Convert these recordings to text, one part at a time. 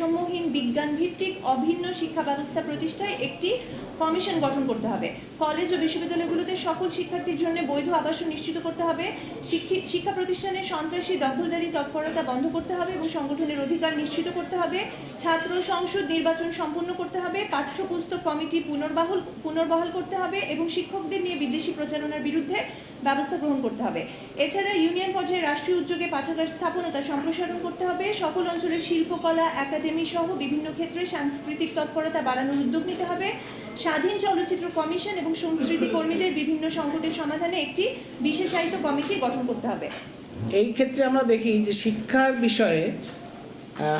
বৈষম্যহীন বিজ্ঞান ভিত্তিক অভিন্ন শিক্ষা ব্যবস্থা প্রতিষ্ঠায় একটি কমিশন গঠন করতে হবে। কলেজ ও বিশ্ববিদ্যালয়গুলোতে সকল শিক্ষার্থীর জন্য বৈধ আবাসন নিশ্চিত করতে হবে। শিক্ষি- প্রতিষ্ঠানে সন্ত্রাসী দখলদারি তৎপরতা বন্ধ করতে হবে এবং সংগঠনের অধিকার নিশ্চিত করতে হবে। ছাত্র সংসদ নির্বাচন সম্পন্ন করতে হবে। পাঠ্যপুস্তক কমিটি পুনর্বহাল পুনর্বহাল করতে হবে এবং শিক্ষকদের নিয়ে বিদেশি প্রচারণার বিরুদ্ধে ব্যবস্থা গ্রহণ করতে হবে। এছাড়া ইউনিয়ন পর্যায়ে রাষ্ট্রীয় উদ্যোগে পাঠাগার স্থাপন ও তা সম্প্রসারণ করতে হবে। সকল অঞ্চলের শিল্পকলা একাডেমি সহ বিভিন্ন ক্ষেত্রে সাংস্কৃতিক তৎপরতা বাড়ানোর উদ্যোগ নিতে হবে। স্বাধীন চলচ্চিত্র কমিশন এবং সংস্কৃতি কর্মীদের বিভিন্ন সংকটের সমাধানে একটি বিশেষায়িত কমিটি গঠন করতে হবে। এই ক্ষেত্রে আমরা দেখি যে শিক্ষার বিষয়ে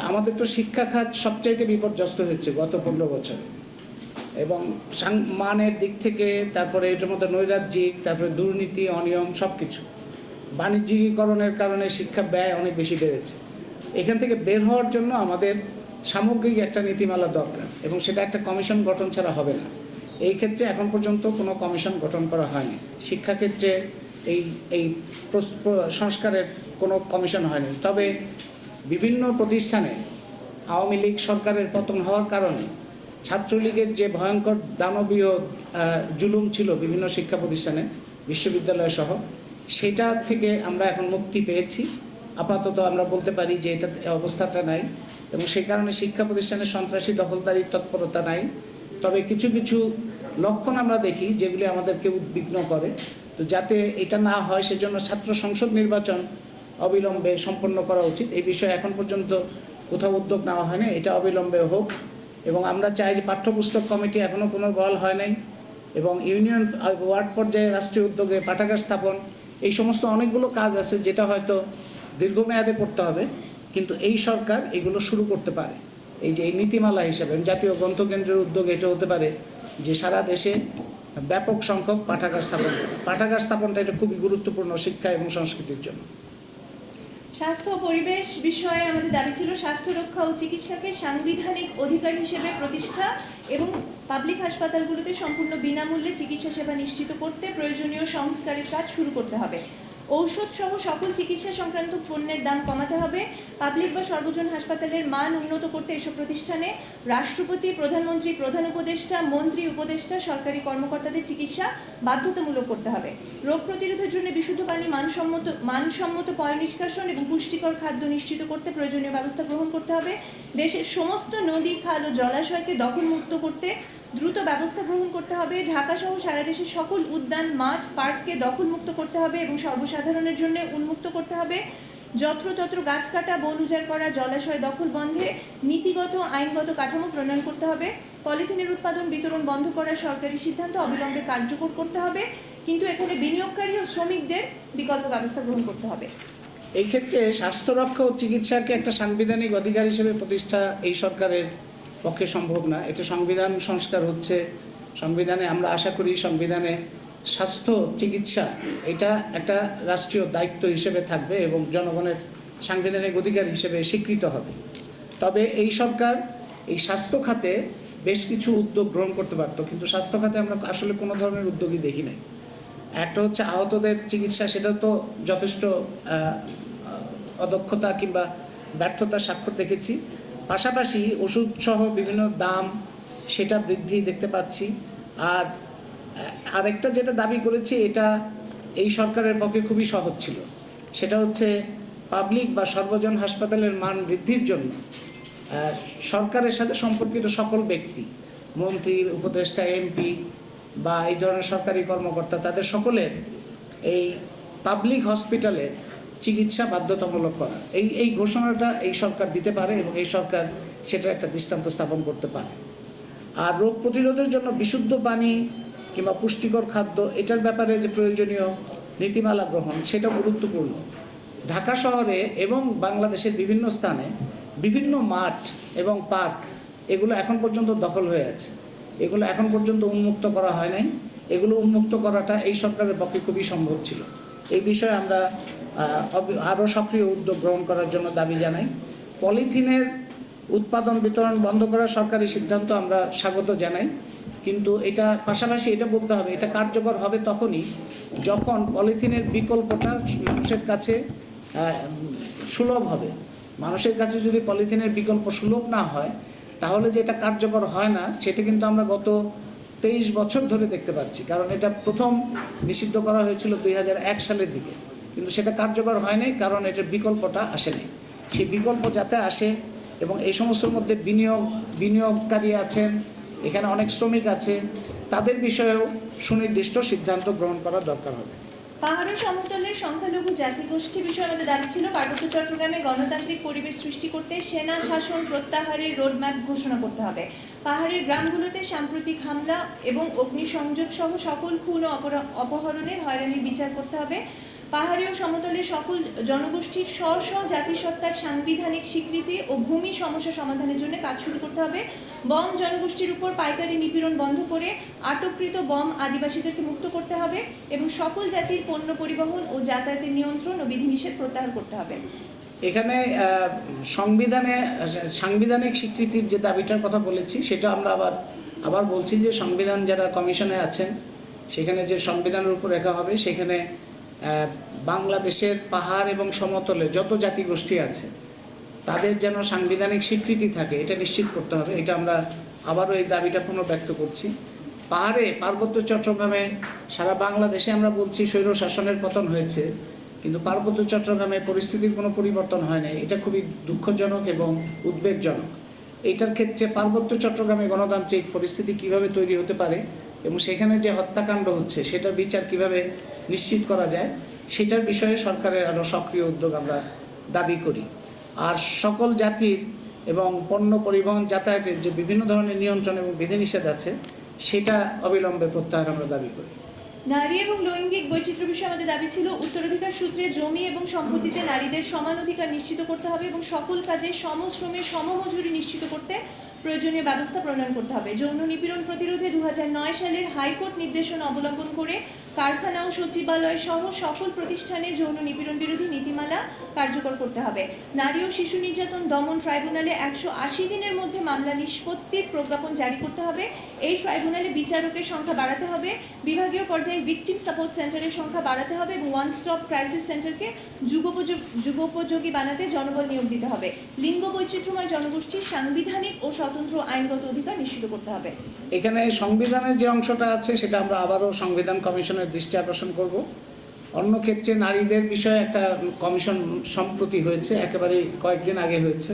আমাদের তো শিক্ষা খাত সবচাইতে বিপর্যস্ত হয়েছে গত পনেরো বছরে। এবং মানের দিক থেকে তারপরে এটার মধ্যে নৈরাজ্যিক, তারপরে দুর্নীতি, অনিয়ম সব কিছু বাণিজ্যিকীকরণের কারণে শিক্ষা ব্যয় অনেক বেশি বেড়েছে। এখান থেকে বের হওয়ার জন্য আমাদের সামগ্রিক একটা নীতিমালা দরকার এবং সেটা একটা কমিশন গঠন ছাড়া হবে না। এই ক্ষেত্রে এখন পর্যন্ত কোনো কমিশন গঠন করা হয়নি। শিক্ষাক্ষেত্রে এই এই সংস্কারের কোনো কমিশন হয়নি। তবে বিভিন্ন প্রতিষ্ঠানে আওয়ামী লীগ সরকারের পতন হওয়ার কারণে ছাত্রলীগের যে ভয়ঙ্কর দানবীয় জুলুম ছিল বিভিন্ন শিক্ষা প্রতিষ্ঠানে, বিশ্ববিদ্যালয় সহ, সেটা থেকে আমরা এখন মুক্তি পেয়েছি। আপাতত আমরা বলতে পারি যে এটা অবস্থাটা নাই। এবং সেই কারণে শিক্ষা প্রতিষ্ঠানে সন্ত্রাসী দখলদারির তৎপরতা নাই। তবে কিছু কিছু লক্ষণ আমরা দেখি যেগুলি আমাদেরকে উদ্বিগ্ন করে। তো যাতে এটা না হয়, সেজন্য ছাত্র সংসদ নির্বাচন অবিলম্বে সম্পন্ন করা উচিত। এই বিষয়ে এখন পর্যন্ত কোথাও উদ্যোগ নেওয়া হয়নি। এটা অবিলম্বে হোক। এবং আমরা চাই যে পাঠ্যপুস্তক কমিটি এখনও পুনর্বহাল হয় নাই এবং ইউনিয়ন ওয়ার্ড পর্যায়ে রাষ্ট্রীয় উদ্যোগে পাঠাগার স্থাপন, এই সমস্ত অনেকগুলো কাজ আছে যেটা হয়তো দীর্ঘমেয়াদে করতে হবে। কিন্তু এই সরকার এগুলো শুরু করতে পারে। এই যে এই নীতিমালা হিসাবে জাতীয় গ্রন্থকেন্দ্রের উদ্যোগ এটা হতে পারে যে সারা দেশে ব্যাপক সংখ্যক পাঠাগার স্থাপন পাঠাগার স্থাপনটা এটা খুবই গুরুত্বপূর্ণ শিক্ষা এবং সংস্কৃতির জন্য। স্বাস্থ্য পরিবেশ বিষয়ে আমাদের দাবি ছিল স্বাস্থ্য, রক্ষা ও চিকিৎসাকে সাংবিধানিক অধিকার হিসেবে প্রতিষ্ঠা এবং পাবলিক হাসপাতালগুলোতে সম্পূর্ণ বিনামূল্যে চিকিৎসা সেবা নিশ্চিত করতে প্রয়োজনীয় সংস্কারের কাজ শুরু করতে হবে। ঔষধ সহ সকল চিকিৎসা সংক্রান্ত পণ্যের দাম কমাতে হবে। পাবলিক বা সর্বজন হাসপাতালের মান উন্নত করতে এসব প্রতিষ্ঠানে রাষ্ট্রপতি, প্রধানমন্ত্রী, প্রধান উপদেষ্টা, মন্ত্রী, উপদেষ্টা, সরকারি কর্মকর্তাদের চিকিৎসা বাধ্যতামূলক করতে হবে। রোগ প্রতিরোধের জন্য বিশুদ্ধ পানি মানসম্মত মানসম্মত পয় নিষ্কাশন এবং পুষ্টিকর খাদ্য নিশ্চিত করতে প্রয়োজনীয় ব্যবস্থা গ্রহণ করতে হবে। দেশের সমস্ত নদী, খাল ও জলাশয়কে দখলমুক্ত করতে দ্রুত ব্যবস্থা গ্রহণ করতে হবে। ঢাকা সহ সারা দেশের সকল উদ্যান, মাঠ, পার্ককে দখলমুক্ত করতে হবে এবং সর্বসাধারণের জন্য উন্মুক্ত করতে হবে। যত্রতত্র গাছ কাটা, বন উজাড় করা, জলাশয় দখল বন্ধে নীতিগত, আইনগত কাঠামো প্রণয়ন করতে হবে। পলিথিনের উৎপাদন, বিতরণ বন্ধ করার সরকারি সিদ্ধান্ত অবিলম্বে কার্যকর করতে হবে। কিন্তু এখানে বিনিয়োগকারী ও শ্রমিকদের বিকল্প ব্যবস্থা গ্রহণ করতে হবে। এই ক্ষেত্রে স্বাস্থ্য রক্ষা ও চিকিৎসাকে একটা সাংবিধানিক অধিকার হিসেবে প্রতিষ্ঠা এই সরকারের পক্ষে সম্ভব না। এটা সংবিধান সংস্কার হচ্ছে। সংবিধানে আমরা আশা করি সংবিধানে স্বাস্থ্য, চিকিৎসা, এটা একটা রাষ্ট্রীয় দায়িত্ব হিসেবে থাকবে এবং জনগণের সাংবিধানিক অধিকার হিসেবে স্বীকৃত হবে। তবে এই সরকার এই স্বাস্থ্য খাতে বেশ কিছু উদ্যোগ গ্রহণ করতে পারত, কিন্তু স্বাস্থ্য খাতে আমরা আসলে কোনো ধরনের উদ্যোগই দেখি নাই। একটা হচ্ছে আহতদের চিকিৎসা, সেটা তো যথেষ্ট অদক্ষতা কিংবা ব্যর্থতার স্বাক্ষর দেখেছি। পাশাপাশি ওষুধ সহ বিভিন্ন দাম সেটা বৃদ্ধি দেখতে পাচ্ছি। আর আরেকটা যেটা দাবি করেছি, এটা এই সরকারের পক্ষে খুবই সহজ ছিল। সেটা হচ্ছে পাবলিক বা সর্বজন হাসপাতালের মান বৃদ্ধির জন্য সরকারের সাথে সম্পর্কিত সকল ব্যক্তি, মন্ত্রী, উপদেষ্টা, এমপি বা এই ধরনের সরকারি কর্মকর্তা, তাদের সকলের এই পাবলিক হসপিটালে চিকিৎসা বাধ্যতামূলক করা। এই এই ঘোষণাটা এই সরকার দিতে পারে এবং এই সরকার সেটার একটা দৃষ্টান্ত স্থাপন করতে পারে। আর রোগ প্রতিরোধের জন্য বিশুদ্ধ পানি কিংবা পুষ্টিকর খাদ্য, এটার ব্যাপারে যে প্রয়োজনীয় নীতিমালা গ্রহণ, সেটা গুরুত্বপূর্ণ। ঢাকা শহরে এবং বাংলাদেশের বিভিন্ন স্থানে বিভিন্ন মাঠ এবং পার্ক, এগুলো এখন পর্যন্ত দখল হয়ে আছে। এগুলো এখন পর্যন্ত উন্মুক্ত করা হয় নাই। এগুলো উন্মুক্ত করাটা এই সরকারের পক্ষে খুবই সম্ভব ছিল। এই বিষয়ে আমরা আরও সক্রিয় উদ্যোগ গ্রহণ করার জন্য দাবি জানাই। পলিথিনের উৎপাদন বিতরণ বন্ধ করার সরকারি সিদ্ধান্ত আমরা স্বাগত জানাই। কিন্তু এটা পাশাপাশি এটা বলতে হবে, এটা কার্যকর হবে তখনই যখন পলিথিনের বিকল্পটা মানুষের কাছে সুলভ হবে। মানুষের কাছে যদি পলিথিনের বিকল্প সুলভ না হয়, তাহলে যে এটা কার্যকর হয় না, সেটা কিন্তু আমরা গত তেইশ বছর ধরে দেখতে পাচ্ছি। কারণ এটা প্রথম নিষিদ্ধ করা হয়েছিল দুই হাজার এক সালের দিকে। কিন্তু সেটা কার্যকর হয় নাই, কারণ এটার বিকল্পটা আসেনি সেই বিকল্প যাতে আসে এবং এই সমস্তর মধ্যে বিনিয়োগ, বিনিয়োগকারী আছেন, এখানে অনেক শ্রমিক আছে, তাদের বিষয়েও সুনির্দিষ্ট সিদ্ধান্ত গ্রহণ করা দরকার হবে। পাহাড়ের সমতলের সংখ্যালঘু জাতিগোষ্ঠী বিষয়ে আমাদের দাবি ছিল, পার্বত্য চট্টগ্রামে গণতান্ত্রিক পরিবেশ সৃষ্টি করতে সেনা শাসন প্রত্যাহারের রোডম্যাপ ঘোষণা করতে হবে। পাহাড়ের গ্রামগুলোতে সাম্প্রতিক হামলা এবং অগ্নিসংযোগ সহ সকল খুন অপহরণের হয়রানির বিচার করতে হবে। পাহাড়ি ও সমতলের সকল জনগোষ্ঠীর স্ব স্ব জাতিসত্তার সাংবিধানিক স্বীকৃতি ও ভূমি সমস্যা সমাধানের জন্য কাজ শুরু করতে হবে। বম জনগোষ্ঠীর উপর পাইকারি নিপীড়ন বন্ধ করে আটককৃত বম আদিবাসীদেরকে মুক্ত করতে হবে এবং সকল জাতির পণ্য পরিবহন ও যাতায়াতের নিয়ন্ত্রণ ও বিধিনিষেধ প্রত্যাহার করতে হবে। এখানে সংবিধানে, সাংবিধানিক স্বীকৃতির যে দাবিটার কথা বলেছি, সেটা আমরা আবার আবার বলছি যে সংবিধান যারা কমিশনে আছেন, সেখানে যে সংবিধানের উপর রেখা হবে, সেখানে বাংলাদেশের পাহাড় এবং সমতলে যত জাতিগোষ্ঠী আছে, তাদের যেন সাংবিধানিক স্বীকৃতি থাকে, এটা নিশ্চিত করতে হবে। এটা আমরা আবারও এই দাবিটা পুনর্ব্যক্ত করছি। পাহাড়ে পার্বত্য চট্টগ্রামে সারা বাংলাদেশে আমরা বলছি স্বৈর শাসনের পতন হয়েছে, কিন্তু পার্বত্য চট্টগ্রামে পরিস্থিতির কোনো পরিবর্তন হয় নাই। এটা খুবই দুঃখজনক এবং উদ্বেগজনক। এইটার ক্ষেত্রে পার্বত্য চট্টগ্রামে গণতান্ত্রিক পরিস্থিতি কীভাবে তৈরি হতে পারে এবং সেখানে যে হত্যাকাণ্ড হচ্ছে, সেটার বিচার কীভাবে নিশ্চিত করা যায়। সেটার বিষয়ে সরকারের আরও সক্রিয় উদ্যোগ আমরা দাবি করি। আর সকল জাতির এবং পণ্য পরিবহন যাতায়াতের যে বিভিন্ন ধরনের নিয়ন্ত্রণ এবং বিধিনিষেধ আছে, সেটা অবিলম্বে প্রত্যাহার আমরা দাবি করি। নারী এবং লৈঙ্গিক বৈচিত্র্য বিষয়ে আমাদের দাবি ছিল, উত্তরাধিকার সূত্রে জমি এবং সম্পত্তিতে নারীদের সমান অধিকার নিশ্চিত করতে হবে এবং সকল কাজে সমশ্রমে সমমজুরি নিশ্চিত করতে প্রয়োজনীয় ব্যবস্থা প্রণয়ন করতে হবে। যৌন নিপীড়ন প্রতিরোধে দু হাজার নয় সালের হাইকোর্ট নির্দেশনা অবলম্বন করে কারখানা ও সচিবালয় সহ সকল প্রতিষ্ঠানে যৌন নিপীড়ন বিরোধী নীতিমালা কার্যকর করতে হবে। নারী ও শিশু নির্যাতন দমন ট্রাইব্যুনালে একশো আশি দিনের মধ্যে মামলা নিষ্পত্তির প্রজ্ঞাপন জারি করতে হবে। এই ট্রাইব্যুনালে বিচারকের সংখ্যা বাড়াতে হবে। বিভাগীয় পর্যায়ে ভিকটিম সাপোর্ট সেন্টারের সংখ্যা বাড়াতে হবে এবং ওয়ান স্টপ ক্রাইসিস সেন্টারকে যুগোপযোগ যুগোপযোগী বানাতে জনবল নিয়োগ দিতে হবে। লিঙ্গ বৈচিত্র্যময় জনগোষ্ঠীর সাংবিধানিক ও স্বতন্ত্র আইনগত অধিকার নিশ্চিত করতে হবে। এখানে সংবিধানের যে অংশটা আছে, সেটা আমরা আবারও সংবিধান কমিশনের দৃষ্টি আকর্ষণ করব। অন্য ক্ষেত্রে নারীদের বিষয়ে একটা কমিশন সম্প্রতি হয়েছে একেবারে কয়েকদিন আগে হয়েছে।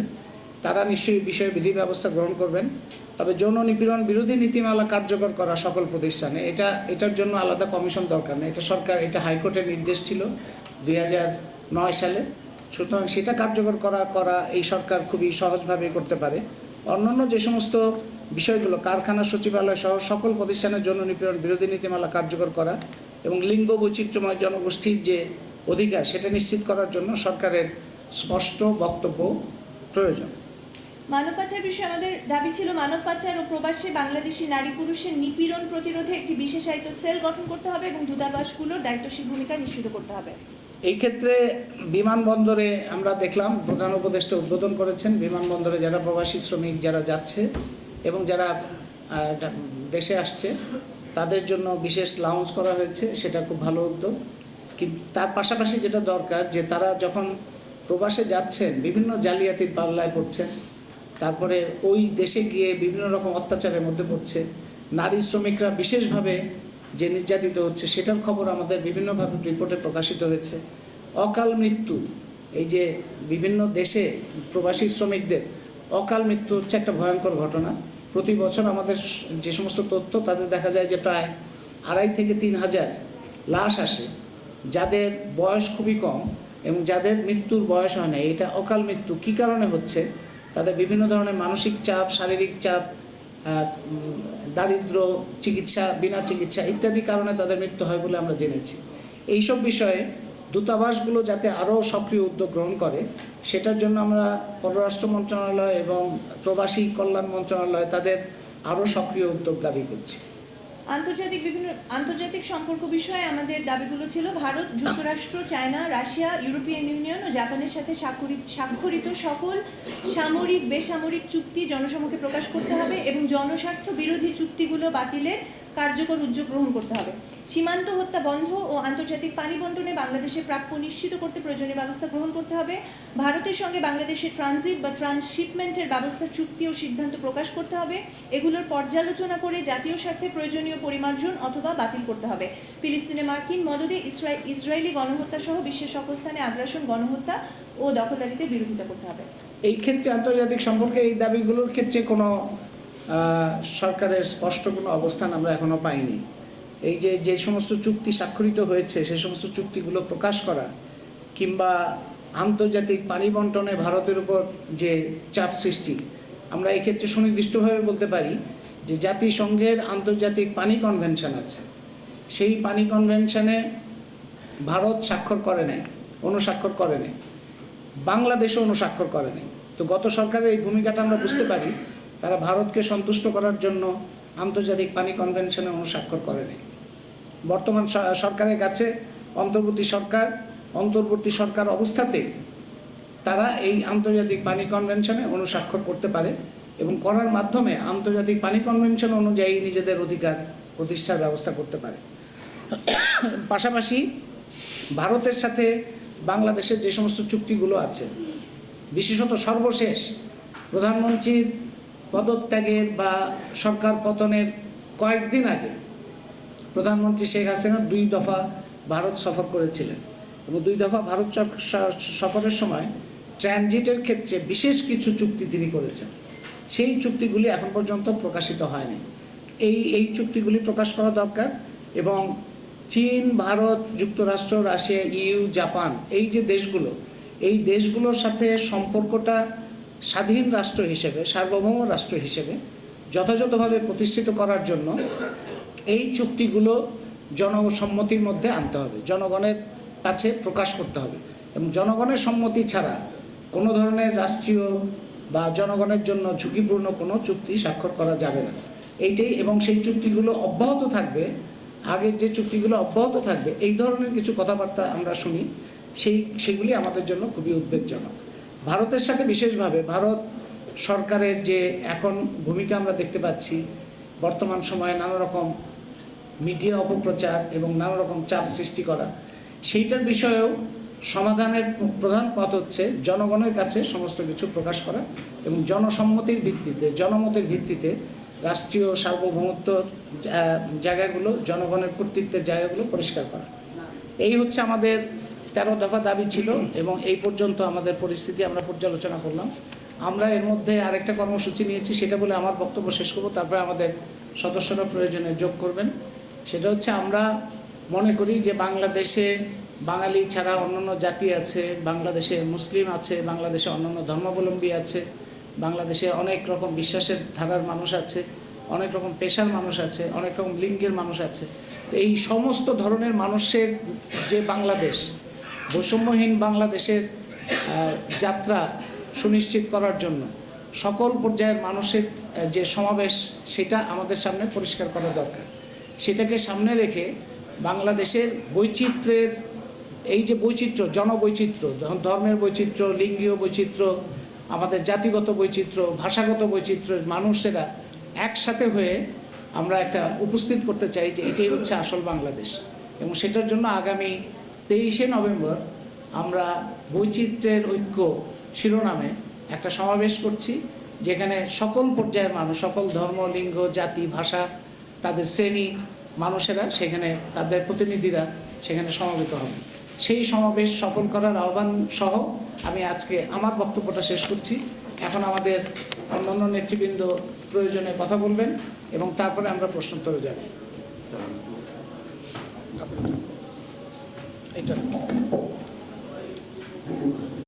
তারা নিশ্চয়ই বিষয়ে বিধি ব্যবস্থা গ্রহণ করবেন। তবে যৌন নিপীড়ন বিরোধী নীতিমালা কার্যকর করা সকল প্রতিষ্ঠানে, এটা, এটার জন্য আলাদা কমিশন দরকার নেই। এটা সরকার, এটা হাইকোর্টের নির্দেশ ছিল দুই নয় সালে। সুতরাং সেটা কার্যকর করা করা এই সরকার খুবই সহজভাবে করতে পারে। অন্যান্য যে সমস্ত বিষয়গুলো, কারখানা সচিবালয় সহ সকল প্রতিষ্ঠানের জন্য নিপীড়ন বিরোধী নীতিমালা কার্যকর করা এবং লিঙ্গ বৈচিত্র্যময় জনগোষ্ঠীর যে অধিকার, সেটা নিশ্চিত করার জন্য সরকারের স্পষ্ট বক্তব্য প্রয়োজন। মানব পাচার বিষয়ে আমাদের দাবি ছিল, মানব পাচার ও প্রবাসে বাংলাদেশি নারী পুরুষের নিপীড়ন প্রতিরোধে একটি বিশেষায়িত সেল গঠন করতে হবে এবং দূতাবাসগুলোর দায়িত্বশীল ভূমিকা নিশ্চিত করতে হবে। এই ক্ষেত্রে বিমানবন্দরে আমরা দেখলাম প্রধান উপদেষ্টা উদ্বোধন করেছেন। বিমানবন্দরে যারা প্রবাসী শ্রমিক যারা যাচ্ছে এবং যারা দেশে আসছে, তাদের জন্য বিশেষ লাউঞ্জ করা হয়েছে, সেটা খুব ভালো উদ্যোগ। কিন্তু তার পাশাপাশি যেটা দরকার যে তারা যখন প্রবাসে যাচ্ছেন, বিভিন্ন জালিয়াতির পাল্লায় পড়ছেন, তারপরে ওই দেশে গিয়ে বিভিন্ন রকম অত্যাচারের মধ্যে পড়ছে, নারী শ্রমিকরা বিশেষভাবে যে নির্যাতিত হচ্ছে, সেটার খবর আমাদের বিভিন্নভাবে রিপোর্টে প্রকাশিত হয়েছে। অকাল মৃত্যু, এই যে বিভিন্ন দেশে প্রবাসী শ্রমিকদের, অকাল মৃত্যু হচ্ছে একটা ভয়ঙ্কর ঘটনা। প্রতি বছর আমাদের যে সমস্ত তথ্য তাদের দেখা যায় যে প্রায় আড়াই থেকে তিন হাজার লাশ আসে, যাদের বয়স খুবই কম এবং যাদের মৃত্যুর বয়স হয় না। এটা অকাল মৃত্যু কী কারণে হচ্ছে? তাদের বিভিন্ন ধরনের মানসিক চাপ, শারীরিক চাপ দারিদ্র, চিকিৎসা, বিনা চিকিৎসা ইত্যাদি কারণে তাদের মৃত্যু হয় বলে আমরা জেনেছি। এইসব বিষয়ে দূতাবাসগুলো যাতে আরও সক্রিয় উদ্যোগ গ্রহণ করে, সেটার জন্য আমরা পররাষ্ট্র মন্ত্রণালয় এবং প্রবাসী কল্যাণ মন্ত্রণালয় তাদের আরও সক্রিয় উদ্যোগ দাবি করছে। আন্তর্জাতিক বিভিন্ন, আন্তর্জাতিক সম্পর্ক বিষয়ে আমাদের দাবিগুলো ছিল ভারত, যুক্তরাষ্ট্র, চায়না, রাশিয়া ইউরোপিয়ান ইউনিয়ন ও জাপানের সাথে স্বাক্ষরিত স্বাক্ষরিত সকল সামরিক, বেসামরিক চুক্তি জনসমক্ষে প্রকাশ করতে হবে এবং জনস্বার্থ বিরোধী চুক্তিগুলো বাতিলের কার্যকর উদ্যোগ গ্রহণ করতে হবে। সীমান্ত হত্যা বন্ধ ও আন্তর্জাতিক পানি বন্টনে বাংলাদেশের প্রাপ্য নিশ্চিত করতে প্রয়োজনীয় ব্যবস্থা গ্রহণ করতে হবে। ভারতের সঙ্গে বাংলাদেশের ট্রানজিট বা ট্রান্সশিপমেন্টের ব্যবস্থা চুক্তি ও সিদ্ধান্ত প্রকাশ করতে হবে। এগুলোর পর্যালোচনা করে জাতীয় স্বার্থে প্রয়োজনীয় পরিমার্জন অথবা বাতিল করতে হবে। ফিলিস্তিনে মার্কিন মদদে ইসরায়েল ইসরায়েলি গণহত্যা সহ বিশ্বের সকল স্থানে আগ্রাসন, গণহত্যা ও দখলদারিতে বিরোধিতা করতে হবে। এই ক্ষেত্রে আন্তর্জাতিক সম্পর্কে এই দাবিগুলোর ক্ষেত্রে কোনো সরকারের স্পষ্ট কোনো অবস্থান আমরা এখনও পাইনি। এই যে যে সমস্ত চুক্তি স্বাক্ষরিত হয়েছে, সে সমস্ত চুক্তিগুলো প্রকাশ করা, কিংবা আন্তর্জাতিক পানি বন্টনে ভারতের উপর যে চাপ সৃষ্টি, আমরা এক্ষেত্রে সুনির্দিষ্টভাবে বলতে পারি যে জাতিসংঘের আন্তর্জাতিক পানি কনভেনশন আছে। সেই পানি কনভেনশনে ভারত স্বাক্ষর করে নাই, অনুস্বাক্ষর করে নাই, বাংলাদেশও অনুস্বাক্ষর করে নাই। তো গত সরকারের এই ভূমিকাটা আমরা বুঝতে পারি, তারা ভারতকে সন্তুষ্ট করার জন্য আন্তর্জাতিক পানি কনভেনশনে অনুস্বাক্ষর করে নাই। বর্তমান সরকারের কাছে অন্তর্বর্তী সরকার। অন্তর্বর্তী সরকার অবস্থাতে তারা এই আন্তর্জাতিক পানি কনভেনশনে অনুস্বাক্ষর করতে পারে এবং করার মাধ্যমে আন্তর্জাতিক পানি কনভেনশন অনুযায়ী নিজেদের অধিকার প্রতিষ্ঠার ব্যবস্থা করতে পারে। পাশাপাশি ভারতের সাথে বাংলাদেশের যে সমস্ত চুক্তিগুলো আছে, বিশেষত সর্বশেষ প্রধানমন্ত্রীর পদত্যাগের বা সরকার পতনের কয়েকদিন আগে প্রধানমন্ত্রী শেখ হাসিনা দুই দফা ভারত সফর করেছিলেন। এবং দুই দফা ভারত সফরের সময় ট্রানজিটের ক্ষেত্রে বিশেষ কিছু চুক্তি তিনি করেছেন। সেই চুক্তিগুলি এখন পর্যন্ত প্রকাশিত হয়নি। এই এই চুক্তিগুলি প্রকাশ করা দরকার এবং চীন, ভারত, যুক্তরাষ্ট্র, রাশিয়া, ইউ, জাপান এই যে দেশগুলো, এই দেশগুলোর সাথে সম্পর্কটা স্বাধীন রাষ্ট্র হিসেবে, সার্বভৌম রাষ্ট্র হিসেবে যথাযথভাবে প্রতিষ্ঠিত করার জন্য এই চুক্তিগুলো জনসম্মতির মধ্যে আনতে হবে। জনগণের কাছে প্রকাশ করতে হবে এবং জনগণের সম্মতি ছাড়া কোনো ধরনের রাষ্ট্রীয় বা জনগণের জন্য ঝুঁকিপূর্ণ কোনো চুক্তি স্বাক্ষর করা যাবে না। এইটাই এবং সেই চুক্তিগুলো অব্যাহত থাকবে, আগের যে চুক্তিগুলো অব্যাহত থাকবে, এই ধরনের কিছু কথাবার্তা আমরা শুনি, সেই, সেগুলি আমাদের জন্য খুবই উদ্বেগজনক। ভারতের সাথে বিশেষভাবে ভারত সরকারের যে এখন ভূমিকা আমরা দেখতে পাচ্ছি, বর্তমান সময়ে নানা রকম মিডিয়া অপপ্রচার এবং নানা রকম চাপ সৃষ্টি করা। সেইটার বিষয়েও সমাধানের প্রধান পথ হচ্ছে জনগণের কাছে সমস্ত কিছু প্রকাশ করা এবং জনসম্মতির ভিত্তিতে, জনমতের ভিত্তিতে রাষ্ট্রীয় সার্বভৌমত্ব জায়গাগুলো, জনগণের কর্তৃত্বের জায়গাগুলো পরিষ্কার করা। এই হচ্ছে আমাদের তেরো দফা দাবি ছিল এবং এই পর্যন্ত আমাদের পরিস্থিতি আমরা পর্যালোচনা করলাম। আমরা এর মধ্যে আরেকটা কর্মসূচি নিয়েছি, সেটা বলে আমার বক্তব্য শেষ করব। তারপরে আমাদের সদস্যরা প্রয়োজনে যোগ করবেন। সেটা হচ্ছে আমরা মনে করি যে বাংলাদেশে বাঙালি ছাড়া অন্যান্য জাতি আছে, বাংলাদেশে মুসলিম আছে, বাংলাদেশে অন্যান্য ধর্মাবলম্বী আছে, বাংলাদেশে অনেক রকম বিশ্বাসের ধারার মানুষ আছে, অনেক রকম পেশার মানুষ আছে, অনেক রকম লিঙ্গের মানুষ আছে। এই সমস্ত ধরনের মানুষের যে বাংলাদেশ, বৈষম্যহীন বাংলাদেশের যাত্রা সুনিশ্চিত করার জন্য সকল পর্যায়ের মানুষের যে সমাবেশ, সেটা আমাদের সামনে পরিষ্কার করা দরকার। সেটাকে সামনে রেখে বাংলাদেশের বৈচিত্র্যের, এই যে বৈচিত্র্য, জনবৈচিত্র্য ধ- ধর্মের বৈচিত্র্য, লিঙ্গীয় বৈচিত্র্য, আমাদের জাতিগত বৈচিত্র্য, ভাষাগত বৈচিত্র্যের মানুষেরা একসাথে হয়ে আমরা একটা উপস্থিত করতে চাই যে এটাই হচ্ছে আসল বাংলাদেশ। এবং সেটার জন্য আগামী তেইশে নভেম্বর আমরা বৈচিত্র্যের ঐক্য শিরোনামে একটা সমাবেশ করছি, যেখানে সকল পর্যায়ের মানুষ, সকল ধর্ম, লিঙ্গ, জাতি, ভাষা তাদের শ্রেণি মানুষেরা সেখানে তাদের প্রতিনিধিরা সেখানে সমবেত হবে। সেই সমাবেশ সফল করার আহ্বান সহ আমি আজকে আমার বক্তব্যটা শেষ করছি। এখন আমাদের অন্যান্য নেতৃবৃন্দ প্রয়োজনে কথা বলবেন এবং তারপরে আমরা প্রশ্নোত্তরে যাব। এটা।